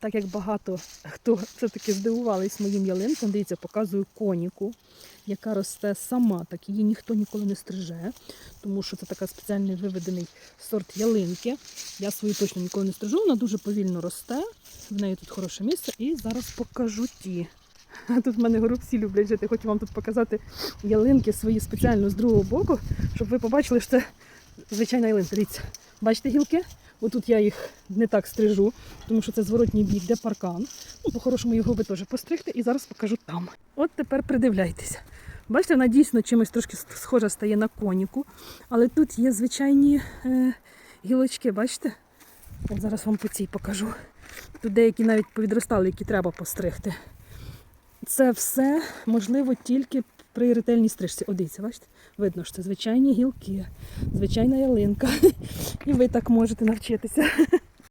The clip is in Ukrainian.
так як багато хто все-таки здивувались моїм ялинкам, дивіться, показую коніку, яка росте сама, так її ніхто ніколи не стриже, тому що це така спеціальний виведений сорт ялинки. Я свою точно ніколи не стрижу, вона дуже повільно росте, в неї тут хороше місце, і зараз покажу ті. Тут в мене горобці люблять жити. Хочу вам тут показати ялинки свої спеціально з другого боку, щоб ви побачили, що це звичайна ялинка. Дивіться, бачите гілки? Отут я їх не так стрижу, тому що це зворотній бік, де паркан. Ну, по-хорошому його би теж постригти, і зараз покажу там. От тепер придивляйтеся. Бачите, вона дійсно чимось трошки схожа стає на коніку, але тут є звичайні е, гілочки, бачите? От зараз вам по цій покажу. Тут деякі навіть повідростали, які треба постригти. Це все можливо тільки при ретельній стрижці. О, дивіться, бачите? Видно, що це звичайні гілки, звичайна ялинка. І ви так можете навчитися.